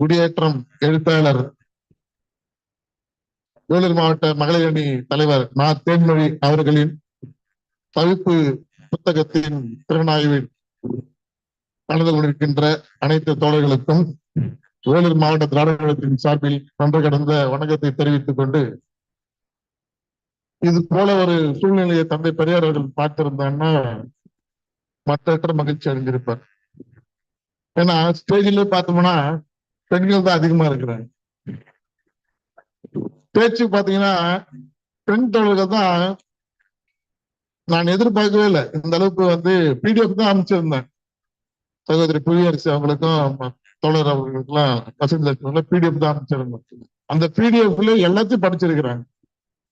குடியேற்றம் எழுத்தாளர். வேலூர் மாவட்ட மகளிர் அணி தலைவர் நா. தேன்மொழி அவர்களின் தவிப்பு புத்தகத்தின் திறனாய்வில் கலந்து கொண்டிருக்கின்ற அனைத்து தோழர்களுக்கும் வேலூர் மாவட்ட திராவிடத்தின் சார்பில் நன்று கடந்த வணக்கத்தை தெரிவித்துக் கொண்டு இது போல ஒரு சூழ்நிலையை தந்தை பெரியார் அவர்கள் பார்த்திருந்தாங்கன்னா மற்ற மகிழ்ச்சி அடைஞ்சிருப்பார் ஏன்னா ஸ்டேஜிலே பார்த்தோம்னா பெண்கள் தான் அதிகமா இருக்கிறாங்க. பேச்சு பாத்தீங்கன்னா பெண் தோழர்கள் தான் நான் எதிர்பார்க்கவே இல்லை. இந்த அளவுக்கு வந்து பிடிஎஃப் தான் அமைச்சிருந்தேன். சகோதரி புவியரசு அவங்களுக்கும் தோழர் அவர்களுக்கெல்லாம் வசதி லட்சுமி பிடிஎஃப் தான் அமைச்சிருந்தேன். அந்த பிடிஎஃப்ல எல்லாத்தையும் படிச்சிருக்கிறாங்க.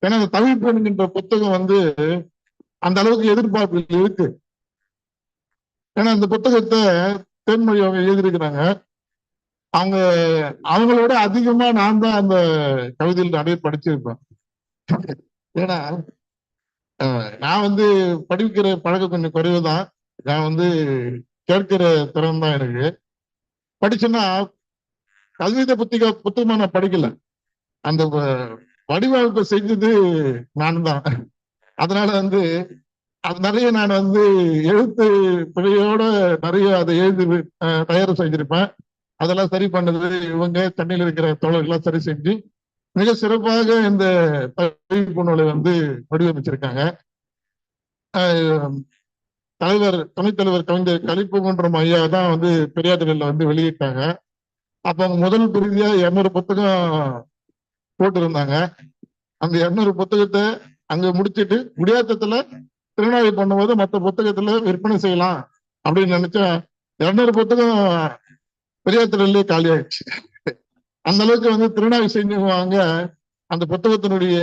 ஏன்னா அந்த தமிழ் பெண்கின்ற புத்தகம் வந்து அந்த அளவுக்கு எதிர்பார்ப்பு இருக்கு. ஏன்னா அந்த புத்தகத்தை தென்மொழி அவங்க எழுதியிருக்கிறாங்க. அவங்க அவங்களோட அதிகமா நான் தான் அந்த கவிதையில் நிறைய படிச்சிருப்பேன். ஏன்னா நான் வந்து படிக்கிற பழக்கம் கொஞ்சம் குறைவு தான் நான் வந்து கேட்கிற திறன் தான் எனக்கு. படிச்சேன்னா கவிதை புத்திக புத்தகமா நான் படிக்கல. அந்த வடிவமைப்பை செஞ்சது நான் தான். அதனால வந்து அது நிறைய நான் வந்து எழுத்து பிழையோட நிறைய அதை எழுதி தயார் செஞ்சிருப்பேன். அதெல்லாம் சரி பண்ணது. இவங்க தண்ணியில் இருக்கிற தோழர்கள்லாம் சரி செஞ்சு மிக சிறப்பாக இந்த அறிவிப்பு நூலை வந்து வடிவமைச்சிருக்காங்க. தலைவர் துணைத்தலைவர் கவிஞர் கலிப்புகுன்றம் ஐயா தான் வந்து பெரியாற்றில் வந்து வெளியிட்டாங்க. அப்ப அவங்க முதல் பிரதியா இரநூறு புத்தகம் போட்டிருந்தாங்க. அந்த இரநூறு புத்தகத்தை அங்க முடிச்சிட்டு குடியாத்தத்துல திருநாவை பண்ணும்போது மற்ற புத்தகத்துல விற்பனை செய்யலாம் அப்படின்னு நினைச்சா இரநூறு புத்தகம் பெரியாத்திரல்லே காலி ஆயிடுச்சு அந்த அளவுக்கு வந்து திருநாவை செஞ்சுவாங்க அந்த புத்தகத்தினுடைய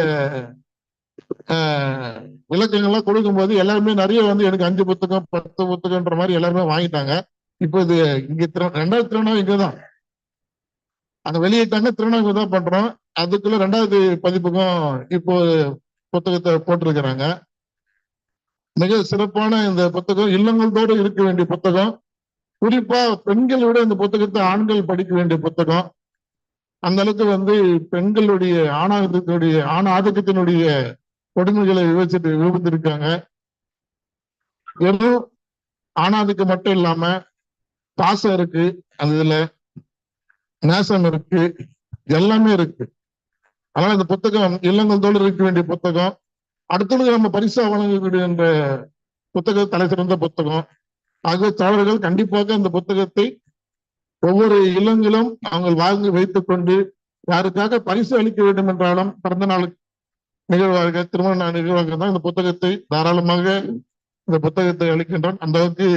விளக்கங்கள்லாம் கொடுக்கும் போது எல்லாருமே நிறைய வந்து எனக்கு அஞ்சு புத்தகம் பத்து புத்தகம்ன்ற மாதிரி எல்லாருமே வாங்கிட்டாங்க. இப்போ இது இங்க ரெண்டாவது திருநாவு இங்கதான் அங்க வெளியிட்டாங்க திருநாவுக்கு தான் பண்றோம். அதுக்குள்ள ரெண்டாவது பதிப்புக்கும் இப்போ புத்தகத்தை போட்டிருக்கிறாங்க. மிக சிறப்பான இந்த புத்தகம் இல்லங்களோடு இருக்க வேண்டிய புத்தகம். குறிப்பா பெண்களை விட இந்த புத்தகத்தை ஆண்கள் படிக்க வேண்டிய புத்தகம். அந்த அளவுக்கு வந்து பெண்களுடைய ஆணாகத்தினுடைய ஆண் ஆதிக்கத்தினுடைய கொடுமைகளை விவரிச்சுட்டு விவரித்திருக்காங்க. வெறும் ஆணாதிக்கம் மட்டும் இல்லாம பாசம் இருக்கு அந்த இதுல நேசம் இருக்கு எல்லாமே இருக்கு. அதனால இந்த புத்தகம் இல்லங்கள் இருக்க வேண்டிய புத்தகம். அடுத்தது நம்ம பரிசா வழங்கக்கூடிய என்ற புத்தக தலை சிறந்த புத்தகம். ஆக தோழர்கள் கண்டிப்பாக இந்த புத்தகத்தை ஒவ்வொரு இல்லங்களும் அவங்க வாங்கி வைத்துக் கொண்டு யாருக்காக பரிசு அளிக்க வேண்டும் என்றாலும் பிறந்த நாள் நிகழ்வாக திருமண நிகழ்வாக தான் இந்த புத்தகத்தை தாராளமாக இந்த புத்தகத்தை அளிக்கின்றோம். அந்த அளவுக்கு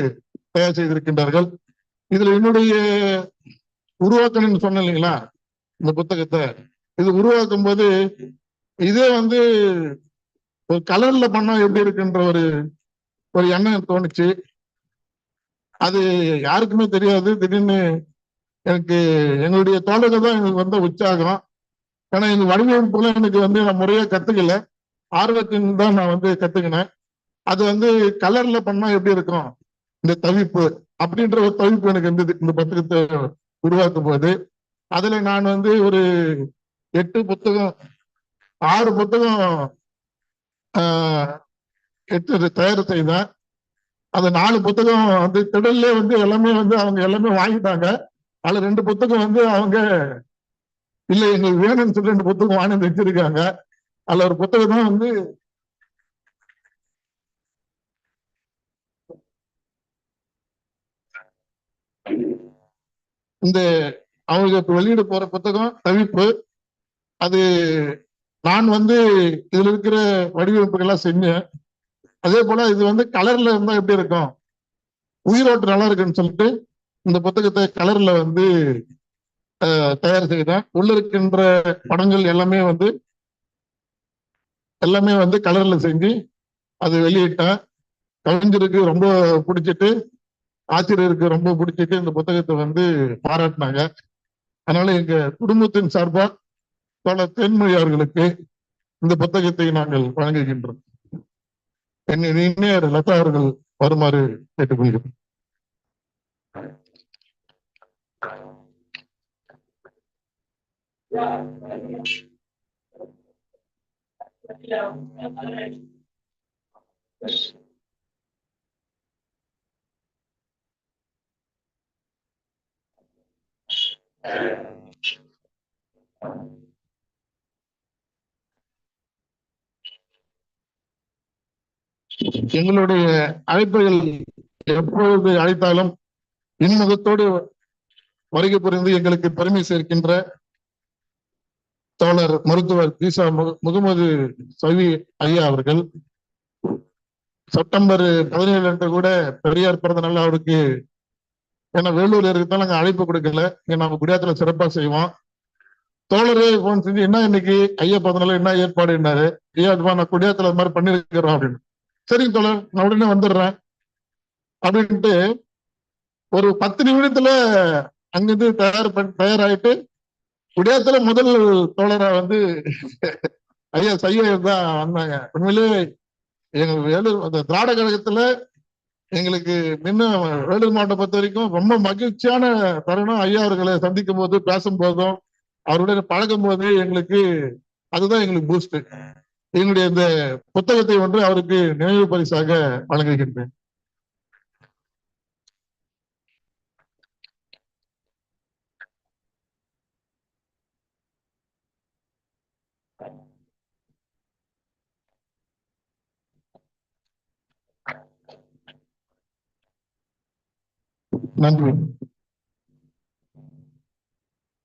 தயார் செய்திருக்கின்றார்கள். இதுல என்னுடைய உருவாக்கணும்னு சொன்ன இல்லைங்களா? இந்த புத்தகத்தை. இது உருவாக்கும் போது இதே வந்து ஒரு கலர்ல பண்ணா எப்படி இருக்குன்ற ஒரு ஒரு எண்ணம் தோணுச்சு. அது யாருக்குமே தெரியாது. திடீர்னு எனக்கு எங்களுடைய தோழர்கள் தான் எங்களுக்கு வந்த உற்சாகம். ஏன்னா எங்க வடிவமைப்புல எனக்கு வந்து நான் முறையா கத்துக்கல. ஆர்வத்தின் தான் நான் வந்து கத்துக்கினேன். அது வந்து கலர்ல பண்ணா எப்படி இருக்கும்? இந்த தவிப்பு அப்படின்ற ஒரு தவிப்பு எனக்கு இருந்தது. இந்த புத்தகத்தை உருவாக்கும் போது அதுல நான் வந்து ஒரு எட்டு புத்தகம் ஆறு புத்தகம் எட்டு தயார் செய்தேன் அந்த நாலு புத்தகம் வந்து திடல்ல வந்து எல்லாமே வந்து அவங்க எல்லாமே வாங்கிட்டாங்க. அதுல ரெண்டு புத்தகம் வந்து அவங்க இல்ல எங்களுக்கு வேணும்னு சொல்லி ரெண்டு புத்தகம் வாங்கி வச்சிருக்காங்க. அதுல ஒரு புத்தகம் தான் வந்து இந்த அவங்களுக்கு வெளியிட போற புத்தகம் தவிப்பு. அது நான் வந்து இதுல இருக்கிற வடிவமைப்புகள்லாம் செஞ்சேன். அதே போல இது வந்து கலர்ல இருந்தா எப்படி இருக்கும்? உயிரோட்டு நல்லா இருக்குன்னு சொல்லிட்டு இந்த புத்தகத்தை கலர்ல வந்து தயார் செய்தேன். உள்ள இருக்கின்ற படங்கள் எல்லாமே வந்து எல்லாமே வந்து கலர்ல செஞ்சு அது வெளியிட்டேன் கவிஞருக்கு ரொம்ப பிடிச்சிட்டு ஆசிரியருக்கு ரொம்ப பிடிச்சிட்டு இந்த புத்தகத்தை வந்து பாராட்டினாங்க. அதனால எங்க குடும்பத்தின் சார்பாக தோழர் தென்மொழி அவர்களுக்கு இந்த புத்தகத்தை நாங்கள் வழங்குகின்றோம். என்னை லதா அவர்கள் வருமாறு கேட்டுக்கொள்கிறோம் எங்களுடைய அழைப்புகள் எப்பொழுது அழைத்தாலும் இன்முகத்தோடு வருகை புரிந்து எங்களுக்கு பெருமை சேர்க்கின்ற தோழர் மருத்துவர் தீசா முகமது சவி ஐயா அவர்கள். செப்டம்பர் பதினேழு அன்று கூட பெரியார் பிறந்த நாள் அவருக்கு ஏன்னா வேலூர் இருக்கிறதால நாங்க அழைப்பு கொடுக்கல. இங்க நம்ம குடியாத்துல சிறப்பா செய்வோம். தோழரே போன் செஞ்சு என்ன இன்னைக்கு? ஐயா பிறந்த நாள் என்ன ஏற்பாடுன்னாரு? ஐயா நான் குடியாத்துல அது மாதிரி பண்ணிருக்கிறோம் அப்படின்னு. சரிங்க தோழர் நான் உடனே வந்துடுறேன். அப்படின்ட்டு ஒரு பத்து நிமிடத்துல அங்கிருந்து தயார் தயாராயிட்டு விடயத்துல முதல் தோழரா வந்து ஐயா சையா தான் வந்தாங்க. உண்மையிலே எங்க வேலூர் அந்த திராட கழகத்துல எங்களுக்கு முன்ன வேலூர் மாவட்டம் பொறுத்த வரைக்கும் ரொம்ப மகிழ்ச்சியான தருணம். ஐயா அவர்களை சந்திக்கும் போது பேசும் போதும் அவருடன் பழகும் போது எங்களுக்கு அதுதான் எங்களுக்கு பூஸ்ட் எங்களுடைய இந்த புத்தகத்தை ஒன்று அவருக்கு நினைவு பரிசாக வழங்குகின்றேன். நன்றி.